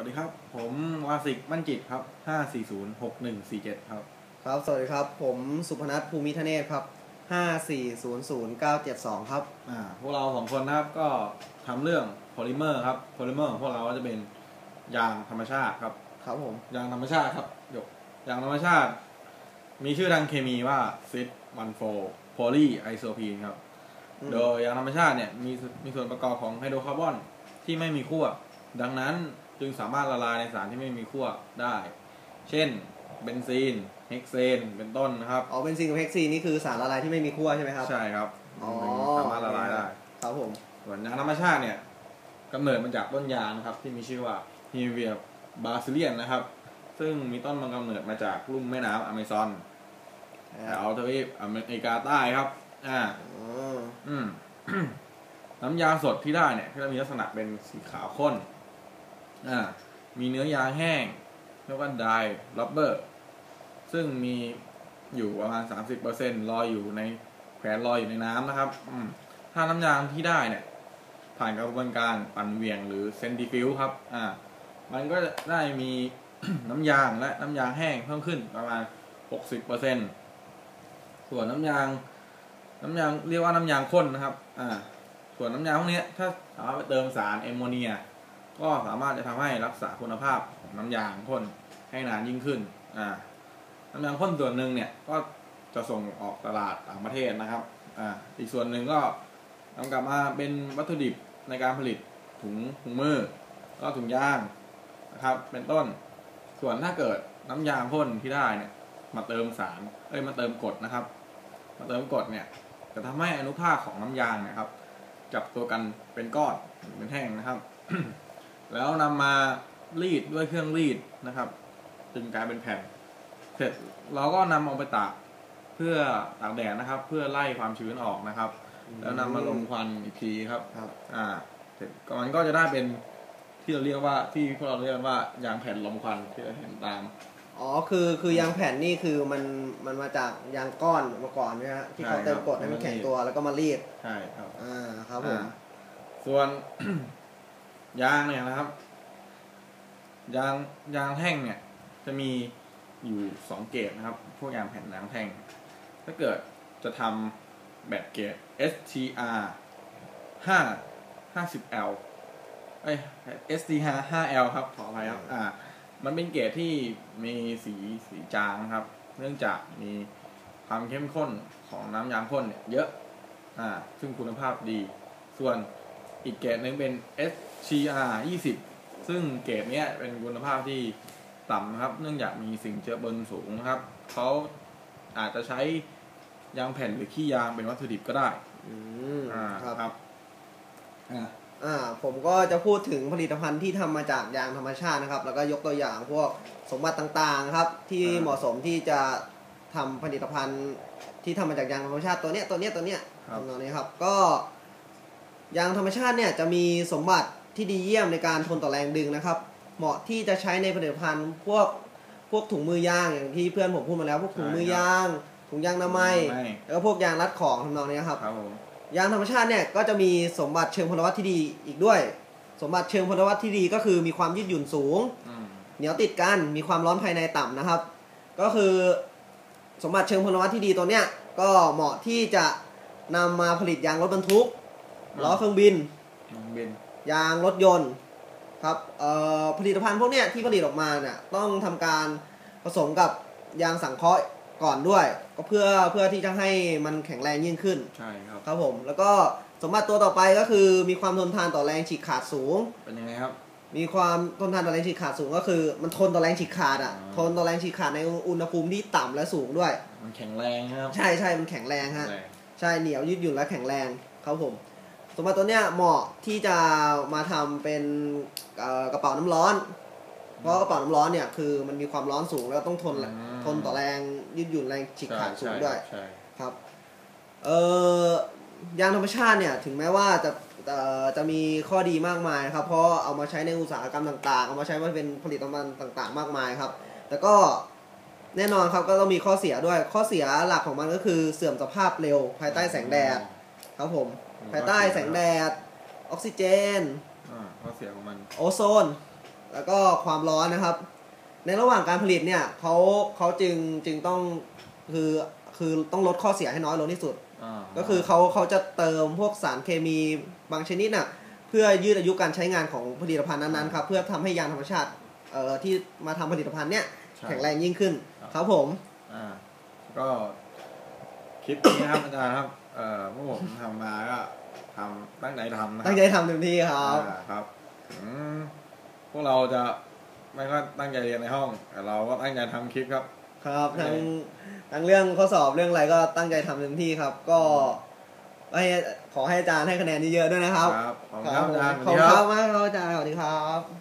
วัสดีครับ ผมวาสิกมั่นจิตครับห้าสี่ศูนย์หกหนึ่งสี่เจ็ดครับ ครับ สวัสดีครับ ผมสุพนัทภูมิธเนศครับห้าสี่ศูนย์ศูนย์เก้าเจ็ดสองครับ อ่า พวกเราสองคนนะครับก็ทำเรื่องโพลิเมอร์ครับ โพลิเมอร์ของพวกเราก็จะเป็นยางธรรมชาติครับ ครับผม ยางธรรมชาติครับยกยางธรรมชาติ มีชื่อทางเคมีว่าซิดวันโฟโพลีไอโซพีนครับ อืม โดยยางธรรมชาติเนี่ยมีส่วนมีส่วนประกอบของไฮโดรคาร์บอนที่ไม่มีขั้วดังนั้น จึงสามารถละลายในสารที่ไม่มีขั้วได้ เช่น เบนซีน เฮกเซน เป็นต้นนะครับ อ๋อเป็นซิงกับเฮกซีนี่คือสารละลายที่ไม่มีขั้วใช่ไหมครับ ใช่ครับอ๋อ สามารถละลายได้ ครับผม ส่วนยางธรรมชาติเนี่ยกำเนิดมาจากต้นยางนะครับ ที่มีชื่อว่าฮีเวียบาซิเลียนนะครับ ซึ่งมีต้นมันกำเนิดมาจากลุ่มแม่น้ำอเมซอนแถวทวีปอเมริกาใต้ครับ อ่าอ๋ออืม น้ำยางสดที่ได้เนี่ยก็จะมีลักษณะเป็นสีขาวข้น อ่ามีเนื้อยางแห้งเรียกว่าไดรับเบอร์ ซึ่งมีอยู่ประมาณ 30%ลอยอยู่ในแขวนลอยอยู่ในน้ำนะครับถ้าน้ำยางที่ได้เนี่ย ผ่านกระบวนการปั่นเหวี่ยงหรือเซนติฟิวครับ อ่า มันก็ได้มีน้ำยางและน้ำยางแห้งเพิ่มขึ้นประมาณ 60%ส่วนน้ำยาง น้ำยางเรียกว่าน้ำยางข้นนะครับ อ่า ส่วนน้ำยางพวกนี้ถ้าสามาไปเติมสารแอมโมเนีย ก็สามารถจะทำให้รักษาคุณภาพของน้ำยางข้นให้นานยิ่งขึ้นอ่าน้ำยางข้นส่วนหนึ่งเนี่ยก็จะส่งออกตลาดต่างประเทศนะครับอ่าอีกส่วนหนึ่งก็นำกลับมาเป็นวัตถุดิบในการผลิตถุงถุงมือก็ถุงยางนะครับ เป็นต้น ส่วนถ้าเกิดน้ำยางข้นที่ได้เนี่ย มาเติมสาร เอ้ยมาเติมกรดนะครับ มาเติมกรดเนี่ย จะทำให้อนุภาคของน้ำยางนะครับ จับตัวกันเป็นก้อนหรือเป็นแท่งนะครับ แล้วนำมารีดด้วยเครื่องรีดนะครับ จึงกลายเป็นแผ่น เสร็จเราก็นำเอาไปตากเพื่อตากแดดนะครับ เพื่อไล่ความชื้นออกนะครับ แล้วนำมาลมควันอีกทีครับครับ อ่า เสร็จก็มันก็จะได้เป็นที่เราเรียกว่าที่พวกเราเรียกกันว่ายางแผ่นลมควันที่เราเห็นตาม อ๋อคือคือยางแผ่นนี่คือมันมันมาจากยางก้อนมาก่อนนะฮะที่เขาใช่ครับเติมกรดให้มันแข็งตัวแล้วก็มารีดใช่ครับอ่าครับผมอ่าส่วน ยางเนี่ยนะครับ ยางยางแท่งเนี่ย จะมีอยู่สองเกรดนะครับ พวกยางแผ่นยางแท่ง ถ้าเกิดจะทำแบบเกรด STR 5 50L เอ้ย STR 5L ครับ ขออภัยครับ อ่า มันเป็นเกรดที่มีสีสีจางครับ เนื่องจากมีความเข้มข้นของน้ำยางข้นเนี่ยเยอะ อ่า ซึ่งคุณภาพดี ส่วน อีกเกรดหนึ่งเป็น SCR 20 ซึ่งเกรดเนี้ยเป็นคุณภาพที่ต่ำนะครับ เนื่องจากมีสิ่งเจือปนสูงนะครับ เขาอาจจะใช้ยางแผ่นหรือขี้ยางเป็นวัตถุดิบก็ได้ อืมอ่าครับครับอ่าอ่าผมก็จะพูดถึงผลิตภัณฑ์ที่ทำมาจากยางธรรมชาตินะครับ แล้วก็ยกตัวอย่างพวกสมบัติต่างๆครับ ที่อ่าเหมาะสมที่จะทำผลิตภัณฑ์ที่ทำมาจากยางธรรมชาติตัวเนี้ยตัวเนี้ยตัวเนี้ยครับทำนองนี้ครับ ก็ ยางธรรมชาติเนี่ยจะมีสมบัติที่ดีเยี่ยมในการทนต่อแรงดึงนะครับ เหมาะที่จะใช้ในผลิตภัณฑ์พวกพวกถุงมือยางอย่างที่เพื่อนผมพูดมาแล้ว พวกถุงมือยาง ถุงยางอนามัยไม่แล้วก็พวกยางรัดของทำนองนี้ครับ ครับผมยางธรรมชาติเนี่ยก็จะมีสมบัติเชิงพลวัตที่ดีอีกด้วย สมบัติเชิงพลวัตที่ดีก็คือมีความยืดหยุ่นสูง อืมเหนียวติดกัน มีความร้อนภายในต่ำนะครับ ก็คือสมบัติเชิงพลวัตที่ดีตัวเนี้ยก็เหมาะที่จะนำมาผลิตยางรถบรรทุก ล้อเครื่องบินน้องเบนยางรถยนต์ครับเอ่อผลิตภัณฑ์พวกเนี้ยที่ผลิตออกมาเนี่ยต้องทำการผสมกับยางสังเคราะห์ก่อนด้วย ก็เพื่อเพื่อที่จะให้มันแข็งแรงยิ่งขึ้นใช่ครับครับผมแล้วก็สมบัติตัวต่อไปก็คือมีความทนทานต่อแรงฉีกขาดสูงเป็นยังไงครับมีความทนทานต่อแรงฉีกขาดสูงก็คือ มันทนต่อแรงฉีกขาดอะอ๋อทนต่อแรงฉีกขาดในอุณหภูมิที่ต่ำและสูงด้วย มันแข็งแรงครับ ใช่ใช่มันแข็งแรงฮะแรงใช่เหนียวยืดหยุ่นและแข็งแรงครับผมส มบัติตัวเนี้ยเหมาะที่จะมาทำเป็นเอ่อกระเป๋าน้ำร้อน เพราะกระเป๋าน้ำร้อนเนี่ยคือมันมีความร้อนสูงแล้วต้องทนอืมทนต่อแรงยืดหยุ่นแรงฉีกขาดสูงด้วยใช่ครับเอ่อยางธรรมชาติเนี่ยถึงแม้ว่าจะเอ่อจะมีข้อดีมากมายครับ เพราะเอามาใช้ในอุตสาหกรรมต่างๆ เอามาใช้มาเป็นผลิตภัณฑ์ต่างๆ มากมายครับ แต่ก็แน่นอนครับก็ต้องมีข้อเสียด้วยข้อเสียหลักของมันก็คือเสื่อมสภาพเร็วภายใต้แสงแดด ครับผม ภายใต้แสงแดด ออกซิเจนอ่าข้อเสียของมัน โอโซน แล้วก็ความร้อนนะครับ ในระหว่างการผลิตเนี่ยเขาเขาจึงจึงต้องคือคือต้องลดข้อเสียให้น้อยลงที่สุดอ่าก็คือเขาเขาจะเติมพวกสารเคมีบางชนิดน่ะเพื่อยืดอายุการใช้งานของผลิตภัณฑ์นั้นๆครับเพื่อทำให้ยางธรรมชาติเอ่อที่มาทำผลิตภัณฑ์เนี่ยใช่แข็งแรงยิ่งขึ้น ครับครับผม อ่า ก็คลิปนี้นะครับอาจารย์ครับเอ่อพวกผมทำมาก็ทำตั้งใจทำนะครัตั้งใจทำเต็มที่ครับอ่าครับถึงพวกเราจะไม่ก็ตั้งใจเรียนในห้องแต่เราก็ตั้งใจทำคลิปครับ ครับโอเคทั้งทั้งเรื่องข้อสอบเรื่องอะไรก็ตั้งใจทำเต็มที่ครับ ก็ให้ขอให้อาจารย์ให้คะแนนเยอะๆด้วยนะครับ ครับขอบคุณครับอาจารย์ขอบสวัสดีคุณคครัรับบมากครับอาจารย์สวัสดีครับ